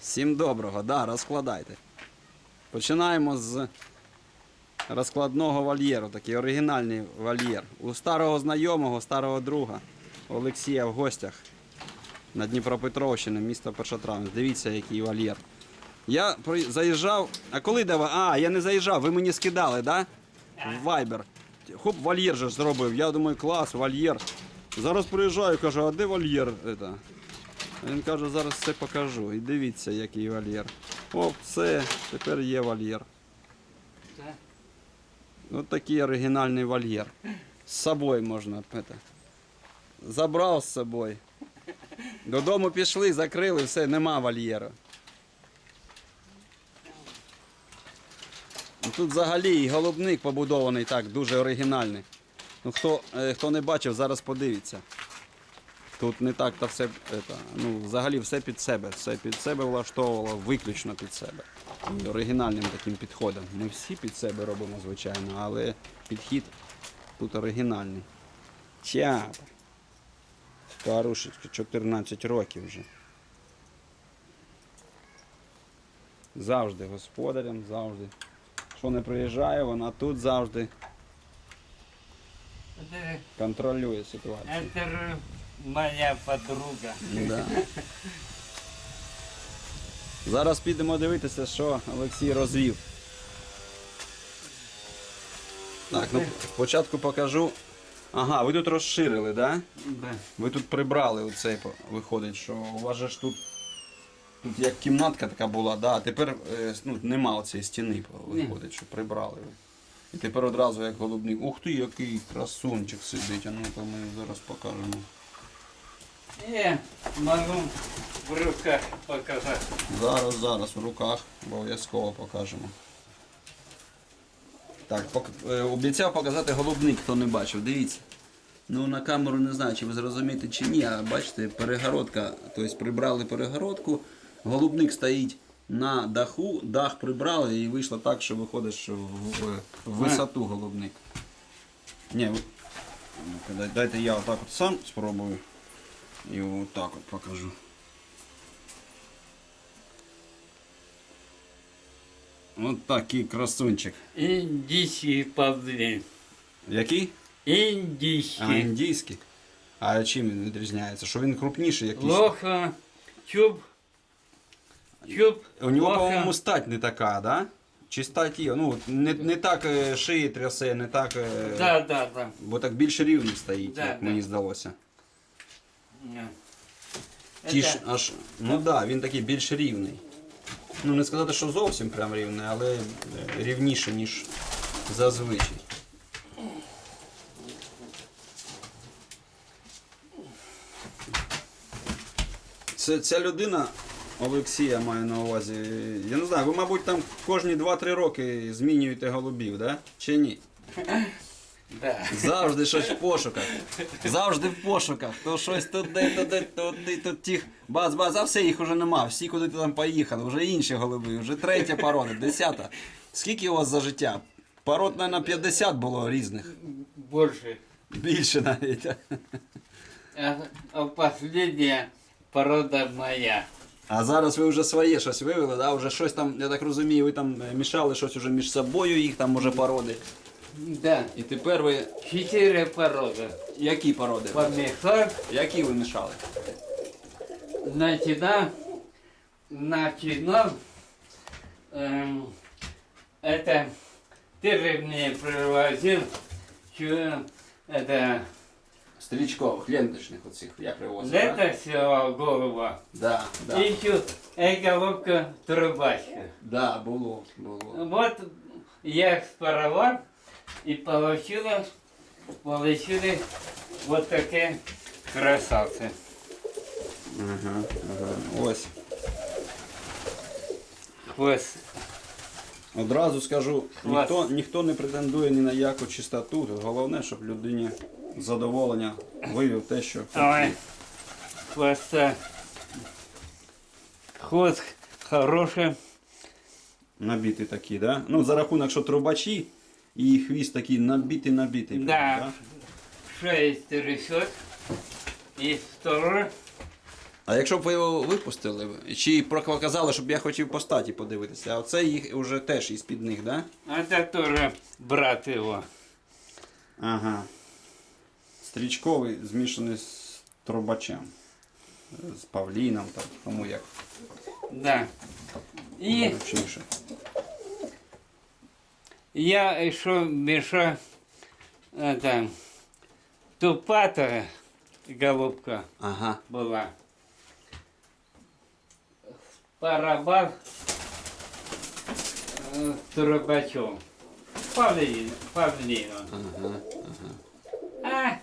Всім доброго, да, розкладайте. Починаємо з розкладного вольєру, такий оригінальний вольєр. У старого знайомого, старого друга Олексія в гостях на Дніпропетровщині, місто Першотравне. Дивіться, який вольєр. Я заїжджав. А коли давай? А, я не заїжджав, ви мені скидали, да? В Viber. Хоп, вольєр же зробив. Я думаю, клас, вольєр. Зараз приїжджаю, кажу, а де вольєр? Это? Він каже, зараз все покажу. І дивіться, який вольєр. О, все, тепер є вольєр. Ось такий оригінальний вольєр. З собою можна. Это, забрав з собою. Додому пішли, закрили, все, нема вольєру. Ну, Тут взагалі і голубник побудований так, дуже оригінальний. Ну, хто, е, хто не бачив, зараз подивіться. Тут не так та все, это, ну, взагалі все під себе. Все під себе влаштовувало, виключно під себе. І оригінальним таким підходом. Ми всі під себе робимо, звичайно, але підхід тут оригінальний. Театр. Старушечки 14 років вже. Завжди господарем, завжди. Що не приїжджає, вона тут завжди контролює ситуацію. Моя подруга. Да. Зараз підемо дивитися, що Олексій розвів. Так, ну спочатку покажу. Ага, ви тут розширили, так? Да? Да. Ви тут прибрали оцей, виходить, що у вас же ж тут, тут як кімнатка така була, да, а тепер е, ну, нема оцієї стіни, виходить, що прибрали ви. І тепер одразу як голубник. Ух ти, який красунчик сидить, а ну-ка ми зараз покажемо. Я могу в руках показать. Зараз, зараз в руках обов'язково покажемо. Так, пок... е, обіцяв показати голубник, хто не бачив. Дивіться. Ну на камеру не знаю, чи ви зрозумієте чи ні, а бачите, перегородка, тобто прибрали перегородку, голубник стоїть на даху, дах прибрали і вийшло так, що виходить що в, в, в висоту голубник. Ні, дайте я отак от сам спробую. І отак от покажу. От такий красунчик. Индийский павлин. Який? А, Индийский. індійський. А чим він відрізняється? Що він крупніший якийсь? Плохо. Чуб. Чуб. У нього, по-моєму, стать не така, да? Чи стать є? Ну, не, не так е, шиї трясе, не так. е, Да, да, да. Бо так більш рівний стоїть, Да, як да. мені здалося. Ті ж аж. Ну так, да, він такий більш рівний. Ну, не сказати, що зовсім прям рівний, але е, рівніше, ніж зазвичай. Це, ця людина, Олексія маю на увазі. Я не знаю, ви, мабуть, там кожні 2-3 роки змінюєте голубів, да? Чи ні? Да. Завжди щось в пошуках. Завжди в пошуках. То щось туди, туди, туди, тут тих. Бац, бац, а все їх уже нема. Всі куди там поїхали. Вже інші голуби, вже третя порода, десята. Скільки у вас за життя? Пород, мабуть, 50 було різних. Больше. Більше навіть. А, а последняя порода моя. А зараз ви вже своє щось вивели, да? Вже щось там, я так розумію, ви там е, мішали щось уже між собою, їх там може породи. Да. І тепер ви. Четыре породы. Які породи? Помешал. Які ви мішали? начинал, начинал, эм, это ты же мне привозил, что это Стрічкових, ленточних оцих, я привозив. да? лето голова, Да, да. и еще э, головка трубачка. Да, було, було. Вот я их спаровал, и получилось, получились вот такие красавцы. Ага, ага. Ось. Хвост. Одразу скажу, ніхто, ніхто не претендує ні на яку чистоту. Тут головне, щоб людині задоволення вивів те, що Ой, хвоста. Хвост хороший. набитий такий, да? Ну, за рахунок, що трубачі і хвіст такий набитий, набитий. прям, Да. Шесть трясет. И второй А якщо б ви його випустили, чи показали, щоб я хотів по статі подивитися, а оце їх вже теж із-під них, да? Это тоже брат его. Ага. Стрічковий змішаний з трубачем. З павліном, там, кому як Да. И зручніше. Я еще мешал это тупатая голубка Ага. была. Парабар э, с трубачом. Павлин, павлину. Ага. А,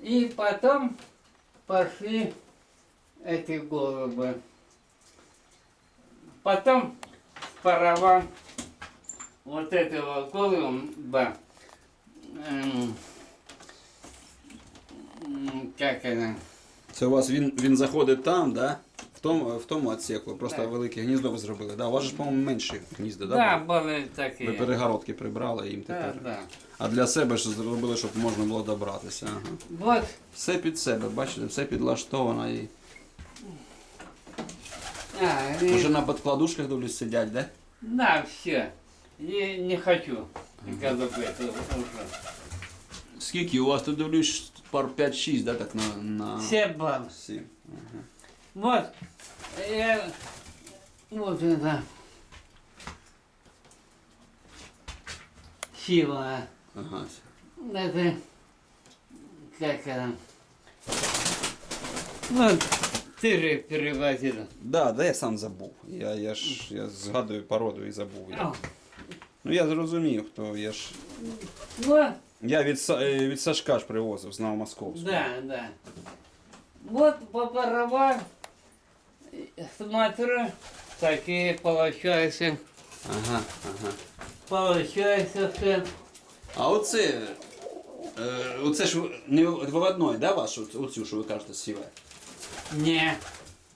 и потом пошли эти голубы. Потом паровал вот этого голуба, эм, м, как это, Це у вас він, він заходить там, да? В тому, в тому отсеку. Просто Так. велике гніздо ви зробили. Да? У вас же, по-моєму, менші гнізда, да? да, були? были Ви такие. перегородки прибрали їм Да, тепер. да. А для себе ж зробили, щоб можна було добратися. Ага. Вот, Все під себе, бачите, все підлаштовано і. а, и- Вже на подкладушках дивлюсь сидять, да? да, все. И не хочу голубы это уже. Скільки у вас тут дивлюсь пар 5-6, да, так на. на... Все бабы. Сім. Ага. Вот, я, вот это, сила, Ага. это, как это, вот, ты же перевозил. Да, да я сам забув. Я, я ж я згадую породу і забув. Я. Ну я зрозумів, хто я ж. Вот, Я від, Са- е, від Сашка ж привозив, знав московську. да, да. Вот попоровал, смотрю, такие получаются, Ага, ага. получается все. А оце. Е, оце ж не виводной, да, ваш? Оц- Оцю, що ви кажете, сіве? Не,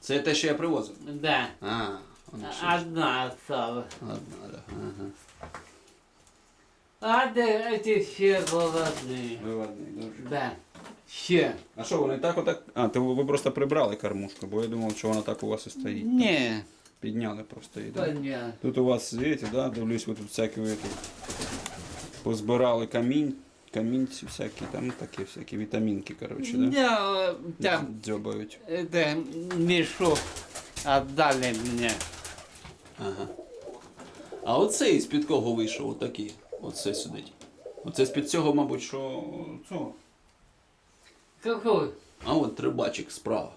Це те, що я привозив. да, А, воно ще одна осталась. Ладно, да. Ага. А да, эти все голодные. Виводний, дуже. Да, все. А що, вони так отак. А, то ви просто прибрали кормушку, бо я думав, що вона так у вас і стоїть. Не, Підняли просто її. Да? понятно. Тут у вас, видите, да, дивлюсь, ви тут всякі ви тут позбирали камінь, камінці всякі, там такі всякі вітамінки, коротше, да? Да, э, там Дзьобають. это мешок отдали мне. Ага. А оцей з-під кого вийшов отакий? Оце сидить. Оце з-під цього, мабуть, що цього. Какой? А от трибачик справа.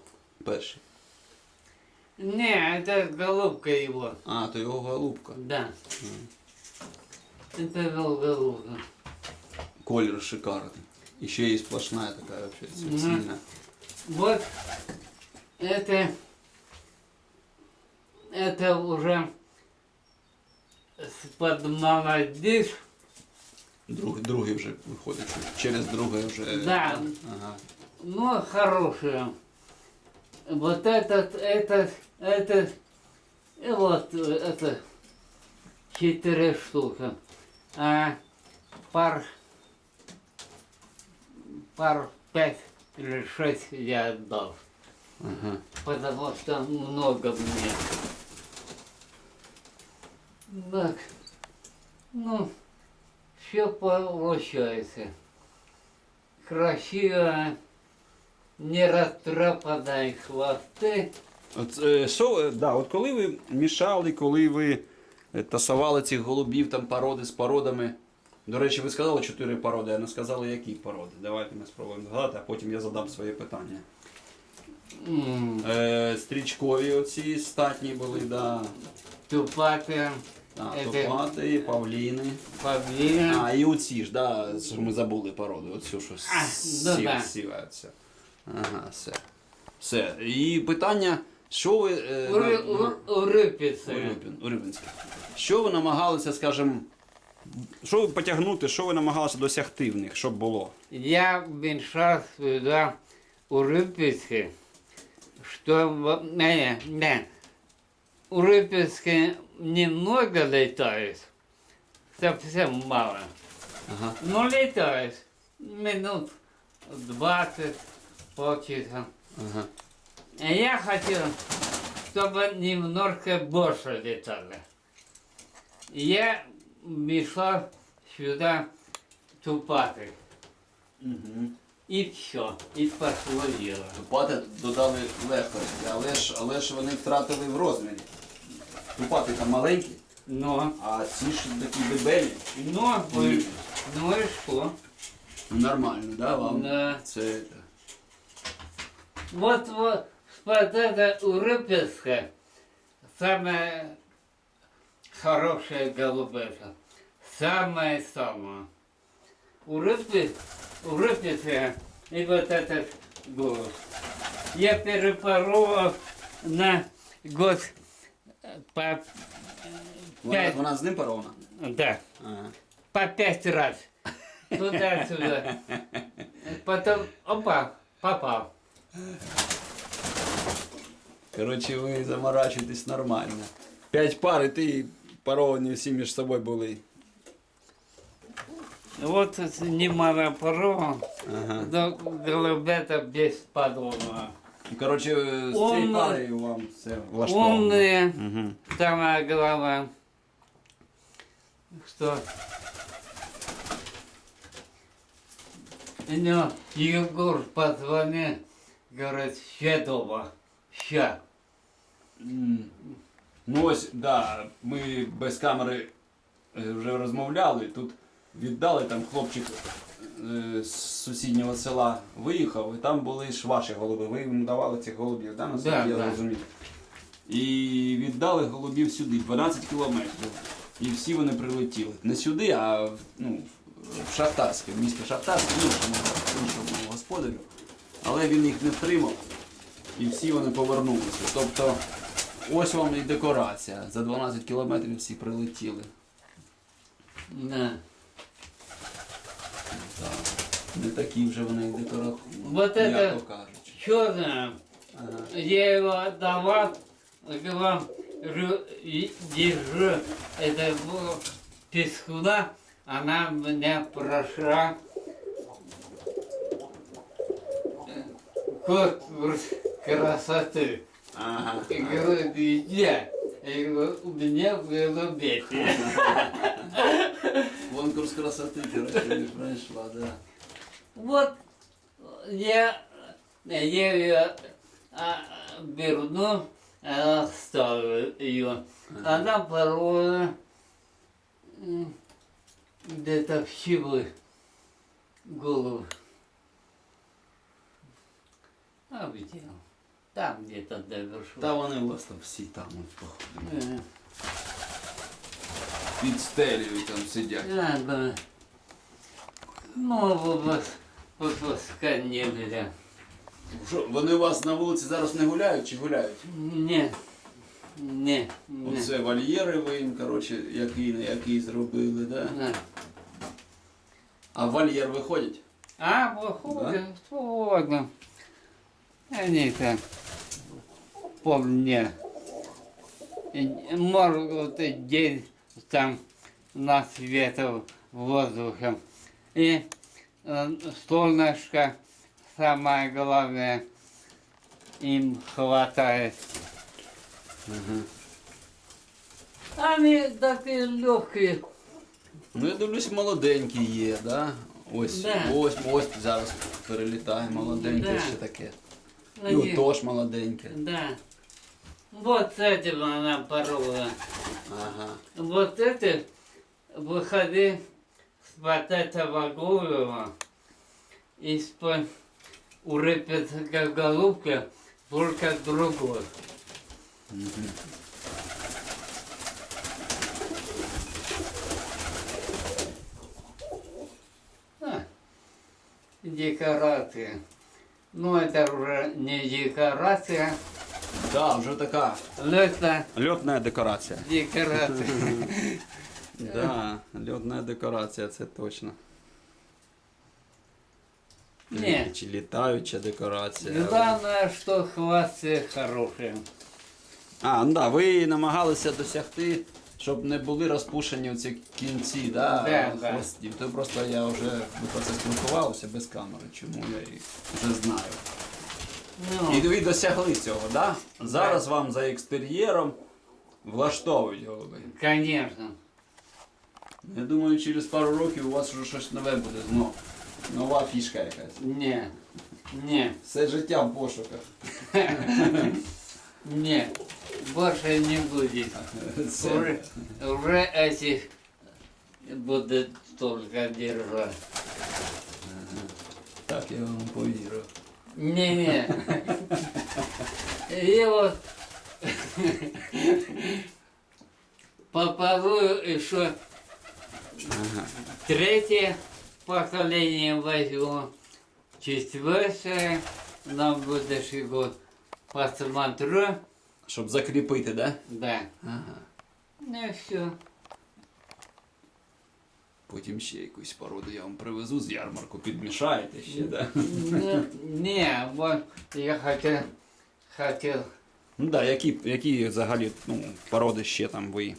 Перший. Не, это голубка его. А, то його голубка. Да. Это гол- голубка. Колір шикарний. І ще є сплошна така вообще суцільна. Вот это, это уже под молодежь. Друг, другий вже виходить, що через друге вже. Да. Ага. Ну, хорошие. Вот этот, этот, этот, и вот э, это четыре штуки. А пар, пар пять или шесть я отдал, Ага. потому что много мне. Так, ну, все получается. Красиво, не растрапанные хвосты. От, е, що, е, да, от коли ви мішали, коли ви е, тасували цих голубів там породи з породами. До речі, ви сказали чотири породи, а не сказали, які породи. Давайте ми спробуємо згадати, а потім я задам своє питання. М, Е, стрічкові оці статні були, да. Тупатые, А, Е, топати, павліни. павлины. А, і оці ж, да, що ми забули породу. Оцю, що А, ну сів, да. сівається. Ага, все. Все. І питання, що ви. е, на- Уры- на- ур- Урыпицы. Урюпін, Урюпінське. Що ви намагалися, скажімо, що ви потягнути, що ви намагалися досягти в них, щоб було? Я вмешал сюда урыпицы, что в- не, не, урыпицы немного летают, совсем мало. Ага. Но летают минут 20, полчаса. ага. Я хотел, чтобы немножко больше летало. Я мешал сюда тупаты. Угу. И все. И пошло дело. Тупати додали легкості, але ж, але ж вони втратили в розмірі. Тупати там маленькі, Но, а ці ж такі дебелі. но, вы- ну и что? Ну, Нормально, да, вам? Да. Це. Вот, вот, вот это Урюпинская самая хорошая голубица. Самая-самая. Урюпи, Урюпинская и вот этот голубь. Я перепорол на год э, по Вона, пять, вона з ним парована? да, Ага. по пять раз. Туда-сюда. Потом, опа, попал. Коротше, ви заморачуєтесь нормально. П'ять пар, і ти паровані всі між собою були. Вот немало порова, Ага. но голубята бесподобно. Коротше, з цієї Умна. пари вам все влаштовано. Умные, Угу. самое главное, что ну, Егор позвонил, говорит, все дома, ща. М. Ну ось, да, ми без камери е, вже розмовляли. Тут віддали там хлопчик е, з сусіднього села виїхав, і там були ж ваші голуби. Ви йому давали цих голубів, да, наскільки я розумію. І віддали голубів сюди, 12 кілометрів. І всі вони прилетіли. Не сюди, а в- ну, в Шахтарське, в місто Шахтарське, іншому, іншому господарю. Але він їх не втримав і всі вони повернулися. Тобто ось вам і декорація. За 12 кілометрів всі прилетіли. Да. Так. Не такі вже вони і декоративні. Вот это М'яко кажучи. черное, Ага. я его отдавал, говорю, жу- и- держу это пескуна, она меня прошла э, конкурс красоты. Ага. И говорю, где? Я говорю, у меня в голубете. Конкурс красоти, коротше, не пройшла, да. Вот я, я ее а, верну, а, оставлю ее. Она порвала где-то в щебы голову. А где? Там где-то довершу. Та вони у вас там всі там походу. Э, Під стелею там сидять. Да, да. Ну, вот, вот, вот, не для. Що, вони у вас на вулиці зараз не гуляють чи гуляють? Не, не, не. Оце вольєри ви їм, коротше, який не який зробили, да? Да. А в вольєр виходять? А, выходит, свободно. Они так полдня. И Может, вот и день Там на свету воздухом. И э, солнышко, самое главное, им хватает. Они такие легкие. Ну я дивлюсь, молоденькі є, да? Ось, Да. ось, ось зараз перелітає молоденьке Да. ще таке. І Они- отож молоденьке. Да. Вот с этим она порвала. Ага. Вот это выходи с вот этого голова из-под урыпется голубка, только другой. Мгм. А, декорация. Ну, это уже не декорация, Да, вже така. это Льотна декорація. декорация. Да, льотна декорація, це точно. Не. Чи літаюча декорація. Главное, что хвосты хорошие. А, ну да, ви намагалися досягти, щоб не були розпушені ці кінці, да, Да, да. хвостів. То просто я вже про це спілкувалися без камери, чому я і вже знаю. Ну, І ви досягли цього, да? Зараз вам за екстер'єром влаштовують голуби. конечно. Я думаю, через пару років у вас вже щось нове буде знов. Нова фішка якась. Не, не, Все життя в пошуках. не. Больше не будет. Це... Уже, уже этих будет только держать. Так, я вам повірю. Не-не. И вот попробую еще третье поколение возьму, четвертое на будущий год посмотрю, Щоб закріпити, да? да. Ага. Ну все. Потім ще якусь породу я вам привезу з ярмарку, підмішаєте ще, да? Ну, не, вот я хотел, хотел, Ну да, які, які взагалі ну, породи ще там ви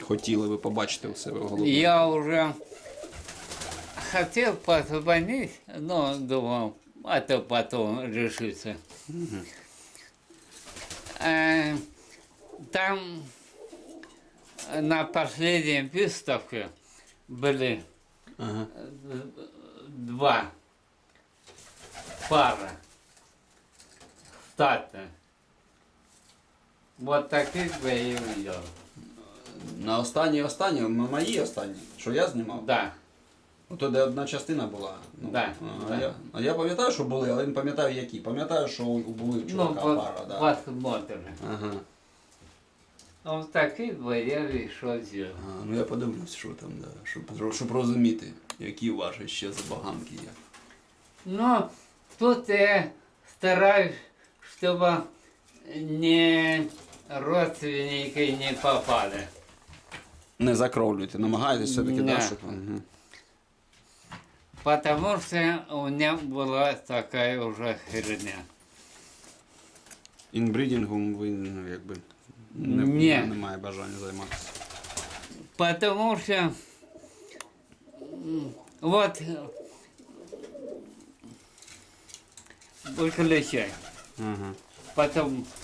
хотіли ви побачити у себе в голові? я уже хотел позвонить, но думал, а то потом решится. Э, Там на последней выставке были Ага. э, два пара статных. Вот таких бы я и увидел. На останній останній, м- мої останні, що я знімав? Да. Ото де одна частина була. Ну, Да, а, да. Я, а я пам'ятаю, що були, але не пам'ятаю які. Пам'ятаю, що у- були у Ну, чувака вот, пара, да. посмотрим. Ага. А Вот таких бы я решил сделать. А, ну я подивлюсь, що там, да. Щоб, щоб розуміти, які ваші ще забаганки є. Но тут я стараюсь, чтобы не родственники не попали. Не закровлюйте, намагайтесь все-таки, да, Да. щоб. Угу. Потому что у меня была такая уже херня. Інбрідінгом ви ну, якби не, Ні. немає бажання займатися. Потому что м, вот выключай. Ага. Потом